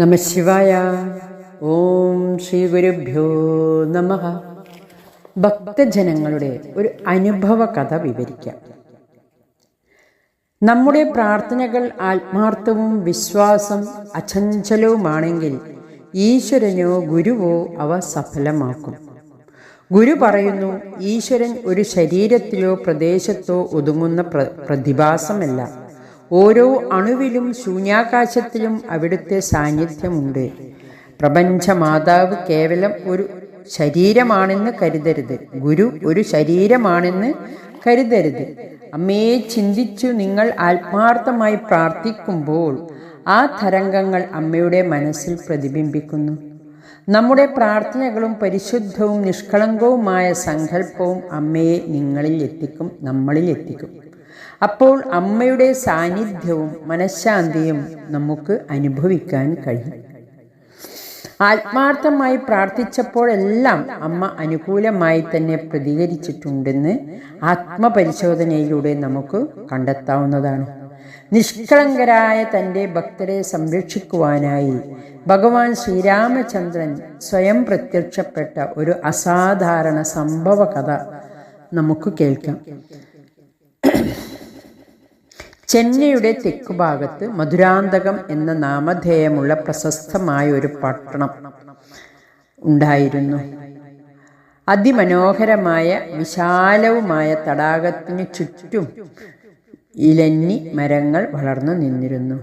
നമശിവായ ഓം ശ്രീ ഗുരുഭ്യോ നമ. ഭക്തജനങ്ങളുടെ ഒരു അനുഭവ കഥ വിവരിക്കാം. നമ്മുടെ പ്രാർത്ഥനകൾ ആത്മാർത്ഥവും വിശ്വാസം അചഞ്ചലവുമാണെങ്കിൽ ഈശ്വരനോ ഗുരുവോ അവ സഫലമാക്കും. ഗുരു പറയുന്നു ഈശ്വരൻ ഒരു ശരീരത്തിലോ പ്രദേശത്തോ ഒതുങ്ങുന്ന പ്ര പ്രതിഭാസമല്ല. ഓരോ അണുവിലും ശൂന്യാകാശത്തിലും അവിടുത്തെ സാന്നിധ്യമുണ്ട്. പ്രപഞ്ചമാതാവ് കേവലം ഒരു ശരീരമാണെന്ന് കരുതരുത്. ഗുരു ഒരു ശരീരമാണെന്ന് കരുതരുത്. അമ്മയെ ചിന്തിച്ചു നിങ്ങൾ ആത്മാർത്ഥമായി പ്രാർത്ഥിക്കുമ്പോൾ ആ തരംഗങ്ങൾ അമ്മയുടെ മനസ്സിൽ പ്രതിബിംബിക്കുന്നു. നമ്മുടെ പ്രാർത്ഥനകളും പരിശുദ്ധവും നിഷ്കളങ്കവുമായ സങ്കല്പവും അമ്മയെ നിങ്ങളിൽ എത്തിക്കും നമ്മളിൽ എത്തിക്കും. അപ്പോൾ അമ്മയുടെ സാന്നിധ്യവും മനഃശാന്തിയും നമുക്ക് അനുഭവിക്കാൻ കഴിയും. ആത്മാർത്ഥമായി പ്രാർത്ഥിച്ചപ്പോഴെല്ലാം അമ്മ അനുകൂലമായി തന്നെ പ്രതികരിച്ചിട്ടുണ്ടെന്ന് ആത്മപരിശോധനയിലൂടെ നമുക്ക് കണ്ടെത്താവുന്നതാണ്. നിഷ്കളങ്കരായ തന്റെ ഭക്തരെ സംരക്ഷിക്കുവാനായി ഭഗവാൻ ശ്രീരാമചന്ദ്രൻ സ്വയം പ്രത്യക്ഷപ്പെട്ട ഒരു അസാധാരണ സംഭവ കഥ നമുക്ക് കേൾക്കാം. ചെന്നൈയുടെ തെക്കുഭാഗത്ത് മധുരാന്തകം എന്ന നാമധേയമുള്ള പ്രശസ്തമായ ഒരു പട്ടണം ഉണ്ടായിരുന്നു. അതിമനോഹരമായ വിശാലവുമായ തടാകത്തിന് ചുറ്റും ഇലഞ്ഞി മരങ്ങൾ വളർന്നു നിന്നിരുന്നു.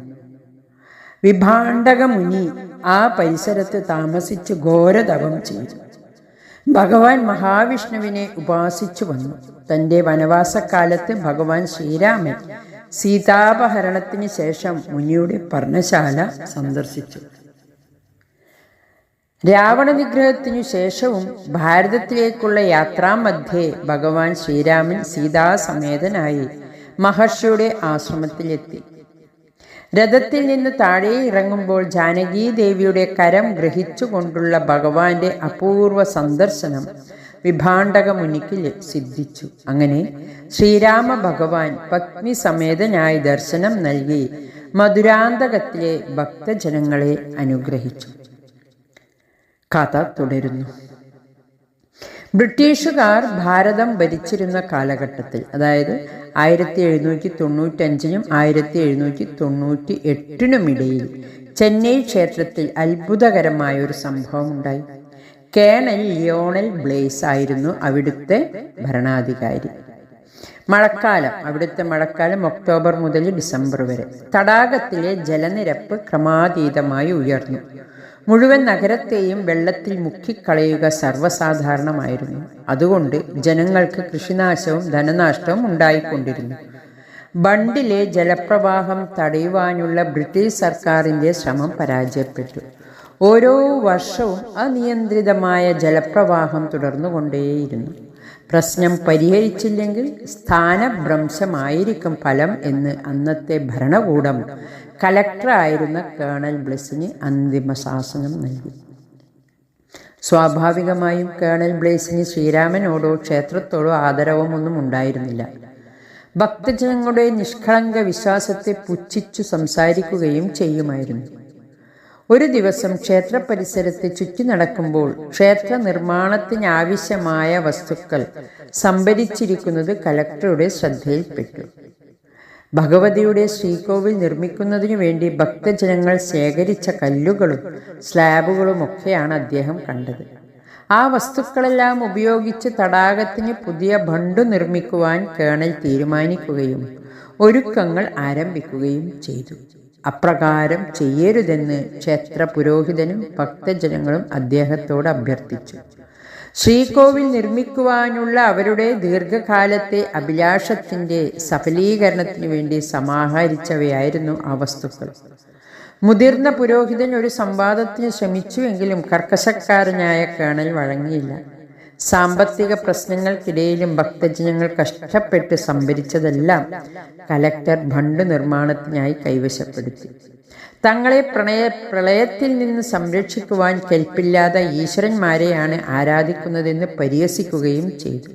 വിഭാണ്ഡക മുനി ആ പരിസരത്ത് താമസിച്ച് ഘോരതപം ചെയ്തു. ഭഗവാൻ മഹാവിഷ്ണുവിനെ ഉപാസിച്ചു വന്നു. തന്റെ വനവാസക്കാലത്ത് ഭഗവാൻ ശ്രീരാമൻ സീതാപഹരണത്തിന് ശേഷം മുനിയുടെ പർണശാല സന്ദർശിച്ചു. രാവണ നിഗ്രഹത്തിനു ശേഷവും ഭാരതത്തിലേക്കുള്ള യാത്രാമധ്യേ ഭഗവാൻ ശ്രീരാമൻ സീതാസമേതനായി മഹർഷിയുടെ ആശ്രമത്തിലെത്തി. രഥത്തിൽ നിന്ന് താഴെ ഇറങ്ങുമ്പോൾ ജാനകീദേവിയുടെ കരം ഗ്രഹിച്ചുകൊണ്ടുള്ള ഭഗവാന്റെ അപൂർവ സന്ദർശനം വിഭാണ്ഡക മുനിക്ക് സിദ്ധിച്ചു. അങ്ങനെ ശ്രീരാമ ഭഗവാൻ പത്നി സമേതനായി ദർശനം നൽകി മധുരാന്തകത്തിലെ ഭക്തജനങ്ങളെ അനുഗ്രഹിച്ചു. കഥ തുടരുന്നു. ബ്രിട്ടീഷുകാർ ഭാരതം ഭരിച്ചിരുന്ന കാലഘട്ടത്തിൽ അതായത് ആയിരത്തി എഴുന്നൂറ്റി തൊണ്ണൂറ്റഞ്ചിനും ആയിരത്തി എഴുന്നൂറ്റി തൊണ്ണൂറ്റി എട്ടിനുമിടയിൽ ചെന്നൈ ക്ഷേത്രത്തിൽ അത്ഭുതകരമായ ഒരു സംഭവം ഉണ്ടായി കേണൽ ലിയോണൽ ബ്ലേസ് ആയിരുന്നു അവിടുത്തെ ഭരണാധികാരി. മഴക്കാലം അവിടുത്തെ മഴക്കാലം ഒക്ടോബർ മുതൽ ഡിസംബർ വരെ. തടാകത്തിലെ ജലനിരപ്പ് ക്രമാതീതമായി ഉയർന്നു. മുഴുവൻ നഗരത്തെയും വെള്ളത്തിൽ മുക്കിക്കളയുക സർവസാധാരണമായിരുന്നു. അതുകൊണ്ട് ജനങ്ങൾക്ക് കൃഷിനാശവും ധനനാശവും ഉണ്ടായിക്കൊണ്ടിരുന്നു. ബണ്ടിലെ ജലപ്രവാഹം തടയുവാനുള്ള ബ്രിട്ടീഷ് സർക്കാരിന്റെ ശ്രമം പരാജയപ്പെട്ടു. ഓരോ വർഷവും അനിയന്ത്രിതമായ ജലപ്രവാഹം തുടർന്നുകൊണ്ടേയിരുന്നു. പ്രശ്നം പരിഹരിച്ചില്ലെങ്കിൽ സ്ഥാനഭ്രംശമായിരിക്കും ഫലം എന്ന് അന്നത്തെ ഭരണകൂടം കലക്ടറായിരുന്ന കേണൽ ബ്ലെസിന് അന്തിമ ശാസനം നൽകി. സ്വാഭാവികമായും കേണൽ ബ്ലേസിന് ശ്രീരാമനോടോ ക്ഷേത്രത്തോടോ ആദരവും ഒന്നും ഉണ്ടായിരുന്നില്ല. ഭക്തജനങ്ങളുടെ നിഷ്കളങ്ക വിശ്വാസത്തെ പുച്ഛിച്ചു സംസാരിക്കുകയും ചെയ്യുമായിരുന്നു. ഒരു ദിവസം ക്ഷേത്ര പരിസരത്ത് ചുറ്റി നടക്കുമ്പോൾ ക്ഷേത്ര നിർമ്മാണത്തിനാവശ്യമായ വസ്തുക്കൾ സംഭരിച്ചിരിക്കുന്നത് കലക്ടറുടെ ശ്രദ്ധയിൽപ്പെട്ടു. ഭഗവതിയുടെ ശ്രീകോവിൽ നിർമ്മിക്കുന്നതിനു വേണ്ടി ഭക്തജനങ്ങൾ ശേഖരിച്ച കല്ലുകളും സ്ലാബുകളും ഒക്കെയാണ് അദ്ദേഹം കണ്ടത്. ആ വസ്തുക്കളെല്ലാം ഉപയോഗിച്ച് തടാകത്തിന് പുതിയ ബണ്ടു നിർമ്മിക്കുവാൻ കേണൽ തീരുമാനിക്കുകയും ഒരുക്കങ്ങൾ ആരംഭിക്കുകയും ചെയ്തു. അപ്രകാരം ചെയ്യരുതെന്ന് ക്ഷേത്ര പുരോഹിതനും ഭക്തജനങ്ങളും അദ്ദേഹത്തോട് അഭ്യർത്ഥിച്ചു. ശ്രീകോവിൽ നിർമ്മിക്കുവാനുള്ള അവരുടെ ദീർഘകാലത്തെ അഭിലാഷത്തിന്റെ സഫലീകരണത്തിനു വേണ്ടി സമാഹരിച്ചവയായിരുന്നു ആ വസ്തുക്കൾ. മുതിർന്ന പുരോഹിതൻ ഒരു സംവാദത്തിന് ശ്രമിച്ചുവെങ്കിലും കർക്കശക്കാരനായ കേണൽ വഴങ്ങിയില്ല. സാമ്പത്തിക പ്രശ്നങ്ങൾക്കിടയിലും ഭക്തജനങ്ങൾ കഷ്ടപ്പെട്ട് സംഭരിച്ചതെല്ലാം കലക്ടർ ബണ്ട് നിർമ്മാണത്തിനായി കൈവശപ്പെടുത്തി. തങ്ങളെ പ്രണയ പ്രളയത്തിൽ നിന്ന് സംരക്ഷിക്കുവാൻ കെൽപ്പില്ലാതെ ഈശ്വരന്മാരെയാണ് ആരാധിക്കുന്നതെന്ന് പരിഹസിക്കുകയും ചെയ്തു.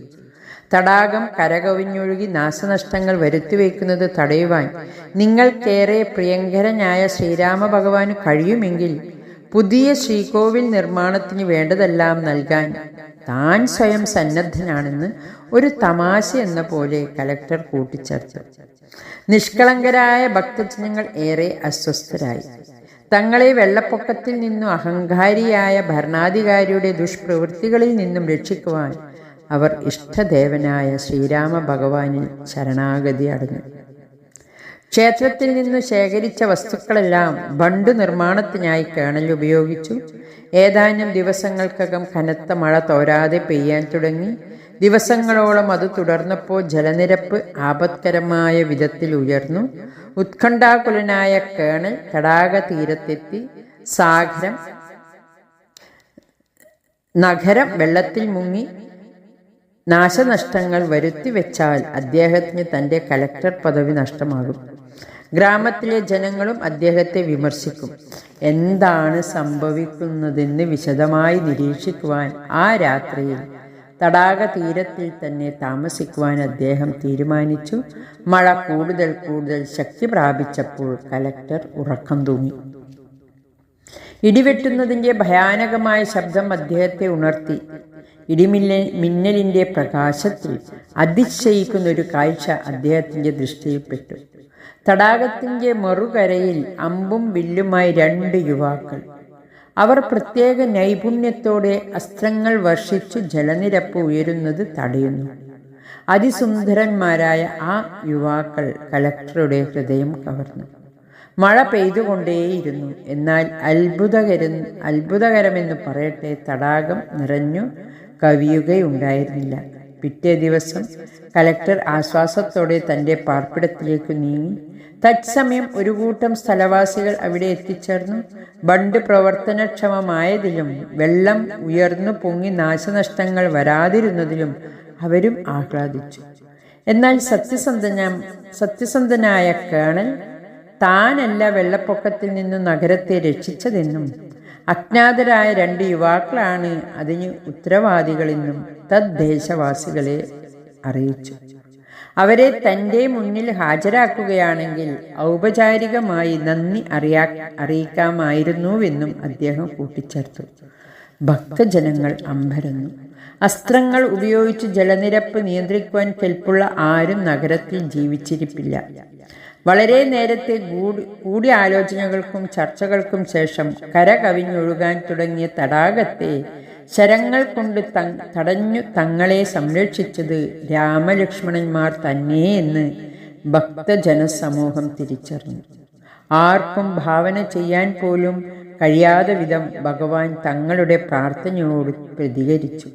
തടാകം കരകവിഞ്ഞൊഴുകി നാശനഷ്ടങ്ങൾ വരുത്തിവെക്കുന്നത് തടയുവാൻ നിങ്ങൾക്കേറെ പ്രിയങ്കരനായ ശ്രീരാമ ഭഗവാന് കഴിയുമെങ്കിൽ പുതിയ ശ്രീകോവിൽ നിർമ്മാണത്തിന് വേണ്ടതെല്ലാം നൽകാൻ താൻ സ്വയം സന്നദ്ധനാണെന്ന് ഒരു തമാശ എന്ന പോലെ കലക്ടർ കൂട്ടിച്ചേർത്തു. നിഷ്കളങ്കരായ ഭക്തജനങ്ങൾ ഏറെ അസ്വസ്ഥരായി. തങ്ങളെ വെള്ളപ്പൊക്കത്തിൽ നിന്നും അഹങ്കാരിയായ ഭരണാധികാരിയുടെ ദുഷ്പ്രവൃത്തികളിൽ നിന്നും രക്ഷിക്കുവാൻ അവർ ഇഷ്ടദേവനായ ശ്രീരാമ ഭഗവാനിൽ ശരണാഗതി അടഞ്ഞു. ക്ഷേത്രത്തിൽ നിന്ന് ശേഖരിച്ച വസ്തുക്കളെല്ലാം ബണ്ട് നിർമ്മാണത്തിനായി കേണൽ ഉപയോഗിച്ചു. ഏതാനും ദിവസങ്ങൾക്കകം കനത്ത മഴ തോരാതെ പെയ്യാൻ തുടങ്ങി. ദിവസങ്ങളോളം അത് തുടർന്നപ്പോൾ ജലനിരപ്പ് ആപത്കരമായ വിധത്തിൽ ഉയർന്നു. ഉത്കണ്ഠാകുലനായ കേണൽ തടാക തീരത്തെത്തി. സാഗരം നഗരം വെള്ളത്തിൽ മുങ്ങി. നാശനഷ്ടങ്ങൾ വരുത്തി വെച്ചാൽ അദ്ദേഹത്തിന് തന്റെ കലക്ടർ പദവി നഷ്ടമാകും. ഗ്രാമത്തിലെ ജനങ്ങളും അദ്ദേഹത്തെ വിമർശിക്കും. എന്താണ് സംഭവിക്കുന്നതെന്ന് വിശദമായി നിരീക്ഷിക്കുവാൻ ആ രാത്രിയിൽ തടാക തീരത്തിൽ തന്നെ താമസിക്കുവാൻ അദ്ദേഹം തീരുമാനിച്ചു. മഴ കൂടുതൽ കൂടുതൽ ശക്തി പ്രാപിച്ചപ്പോൾ കലക്ടർ ഉറക്കം തൂങ്ങി. ഇടിവെട്ടുന്നതിന്റെ ഭയാനകമായ ശബ്ദം അദ്ദേഹത്തെ ഉണർത്തി. ഇടിമില്ല മിന്നലിന്റെ പ്രകാശത്തിൽ അതിശയിക്കുന്ന ഒരു കാഴ്ച അദ്ദേഹത്തിന്റെ ദൃഷ്ടിയിൽപ്പെട്ടു തടാകത്തിന്റെ മറുകരയിൽ അമ്പും വില്ലുമായി രണ്ട് യുവാക്കൾ. അവർ പ്രത്യേക നൈപുണ്യത്തോടെ അസ്ത്രങ്ങൾ വർഷിച്ചു ജലനിരപ്പ് ഉയരുന്നത് തടയുന്നു. അതിസുന്ദരന്മാരായ ആ യുവാക്കൾ കലക്ടറുടെ ഹൃദയം കവർന്നു. മഴ പെയ്തുകൊണ്ടേയിരുന്നു. എന്നാൽ അത്ഭുതകര അത്ഭുതകരമെന്ന് പറയട്ടെ തടാകം നിറഞ്ഞു കവിയുകയുണ്ടായിരുന്നില്ല. പിറ്റേ ദിവസം കലക്ടർ ആശ്വാസത്തോടെ തന്റെ പാർപ്പിടത്തിലേക്ക് നീങ്ങി. തത്സമയം ഒരു കൂട്ടം സ്ഥലവാസികൾ അവിടെ എത്തിച്ചേർന്നു. ബണ്ട് പ്രവർത്തനക്ഷമമായതിലും വെള്ളം ഉയർന്നു പൊങ്ങി നാശനഷ്ടങ്ങൾ വരാതിരുന്നതിലും അവരും ആഹ്ലാദിച്ചു. എന്നാൽ സത്യസന്ധന സത്യസന്ധനായ കേണൽ താനല്ല വെള്ളപ്പൊക്കത്തിൽ നിന്ന് നഗരത്തെ രക്ഷിച്ചതെന്നും അജ്ഞാതരായ രണ്ട് യുവാക്കളാണ് അതിന് ഉത്തരവാദികളെന്നും തദ്ദേശവാസികളെ അറിയിച്ചു. അവരെ തന്റെ മുന്നിൽ ഹാജരാക്കുകയാണെങ്കിൽ ഔപചാരികമായി നന്ദി അറിയാ അറിയിക്കാമായിരുന്നുവെന്നും അദ്ദേഹം കൂട്ടിച്ചേർത്തു. ഭക്തജനങ്ങൾ അമ്പരന്നു. അസ്ത്രങ്ങൾ ഉപയോഗിച്ച് ജലനിരപ്പ് നിയന്ത്രിക്കുവാൻ കെൽപ്പുള്ള ആരും നഗരത്തിൽ ജീവിച്ചിരിപ്പില്ല. വളരെ നേരത്തെ കൂടി കൂടിയാലോചനകൾക്കും ചർച്ചകൾക്കും ശേഷം കര കവിഞ്ഞൊഴുകാൻ തുടങ്ങിയ തടാകത്തെ ശരങ്ങൾ കൊണ്ട് തടഞ്ഞു തങ്ങളെ സംരക്ഷിച്ചത് രാമലക്ഷ്മണന്മാർ തന്നെ എന്ന് ഭക്തജനസമൂഹം തിരിച്ചറിഞ്ഞു. ആർക്കും ഭാവന ചെയ്യാൻ പോലും കഴിയാതെ വിധം ഭഗവാൻ തങ്ങളുടെ പ്രാർത്ഥനയോട് പ്രതികരിച്ചു.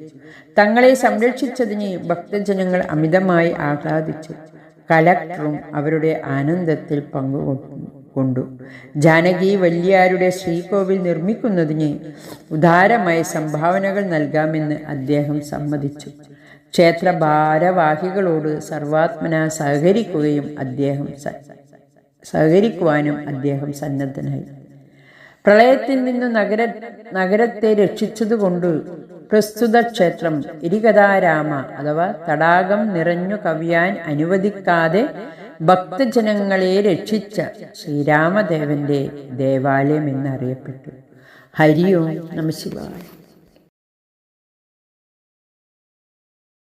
തങ്ങളെ സംരക്ഷിച്ചതിന് ഭക്തജനങ്ങൾ അമിതമായി ആഹ്ലാദിച്ചു. കലക്ടറും അവരുടെ ആനന്ദത്തിൽ പങ്കുകൊണ്ടു. ജാനകി വല്യാരുടെ ശ്രീകോവിൽ നിർമ്മിക്കുന്നതിന് ഉദാരമായ സംഭാവനകൾ നൽകാമെന്ന് അദ്ദേഹം സമ്മതിച്ചു. ക്ഷേത്ര ഭാരവാഹികളോട് സർവാത്മന സഹകരിക്കുകയും അദ്ദേഹം സഹകരിക്കുവാനും അദ്ദേഹം സന്നദ്ധനായി. പ്രളയത്തിൽ നിന്ന് നഗര നഗരത്തെ രക്ഷിച്ചതുകൊണ്ട് പ്രസ്തുത ക്ഷേത്രം ഇരികഥാരാമ അഥവാ തടാകം നിറഞ്ഞു കവിയാൻ അനുവദിക്കാതെ ഭക്തജനങ്ങളെ രക്ഷിച്ച ശ്രീരാമദേവന്റെ ദേവാലയം എന്നറിയപ്പെട്ടു. ഹരി ഓം നമ ശിവായ.